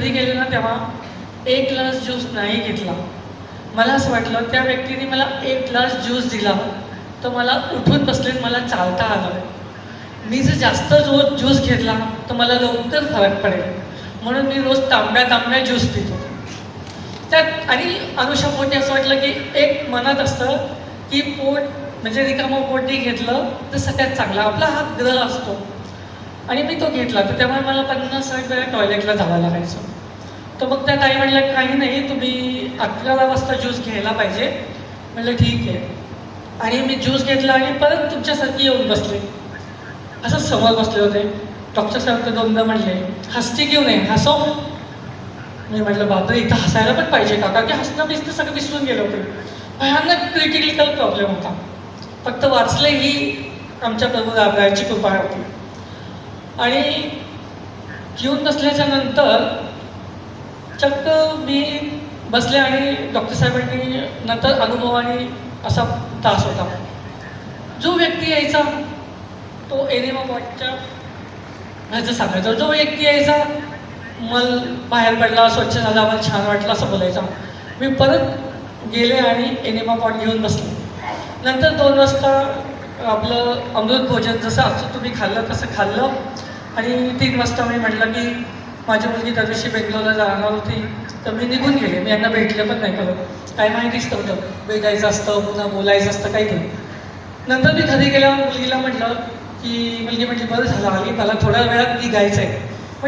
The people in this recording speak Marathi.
घरी गेले ना तेव्हा एक ग्लास ज्यूस नाही घेतला. मला असं वाटलं त्या व्यक्तीने मला एक ग्लास ज्यूस दिला. तर मला उठून बसले मला चालता आलं. मी जर जास्त रोज ज्यूस घेतला तर मला लवकर फरक पडेल. म्हणून मी रोज तांब्या तांब्या ज्यूस पितो. त्यात आणि अनुषापोटी असं वाटलं की एक मनात असतं की पोट म्हणजे रिकामं पोटी घेतलं तर सगळ्यात चांगला. आपला हा ग्रह असतो. आणि मी तो घेतला. तर त्यामुळे मला पन्नास साठ वेळा टॉयलेटला जावं लागायचं. तर मग त्या ताई म्हणल्या काही नाही तुम्ही अकरा वाजता ज्यूस घ्यायला पाहिजे. म्हणलं ठीक आहे. आणि मी ज्यूस घेतला आणि परत तुमच्यासारखी येऊन बसले. असं समोर बसले होते. डॉक्टर साहेब तर दोनदा म्हणले हसती घेऊ नये हसो. मी म्हटलं बापरे इथं हसायला पण पाहिजे का? कारण की हसणं बिसणं सगळं विसरून गेलं होतं. भयानक क्रिटिकल प्रॉब्लेम होता. फक्त वाचलं ही आमच्या प्रभू रामरायाची कृपा होती. आणि घेऊन बसल्याच्या नंतर चक्क मी बसले आणि डॉक्टर साहेबांनी नंतर अनुभवाने असा त्रास होता. जो व्यक्ती यायचा तो एनिमा पॉटच्या ह्याचं सांगायचं. जो व्यक्ती यायचा मल बाहेर पडला स्वच्छ झाला मला छान वाटलं असं बोलायचा. मी परत गेले आणि एनिमा पॉट घेऊन बसले. नंतर दोन वाजता आपलं अमृत भोजन जसं असं तुम्ही खाल्लं तसं खाल्लं. आणि तीन वाजता मी म्हटलं की माझी मुलगी त्या दिवशी बेंगलोरला जाणार होती तर मी निघून गेले. मी यांना भेटलं पण नाही करत काय माहितीच नव्हतं. भेटायचं असतं पुन्हा बोलायचं असतं काही नाही. नंतर मी घरी गेल्यावर मुलगीला म्हटलं की मुलगी म्हटली बरं झालं आली. मला थोड्या वेळात निघायचं आहे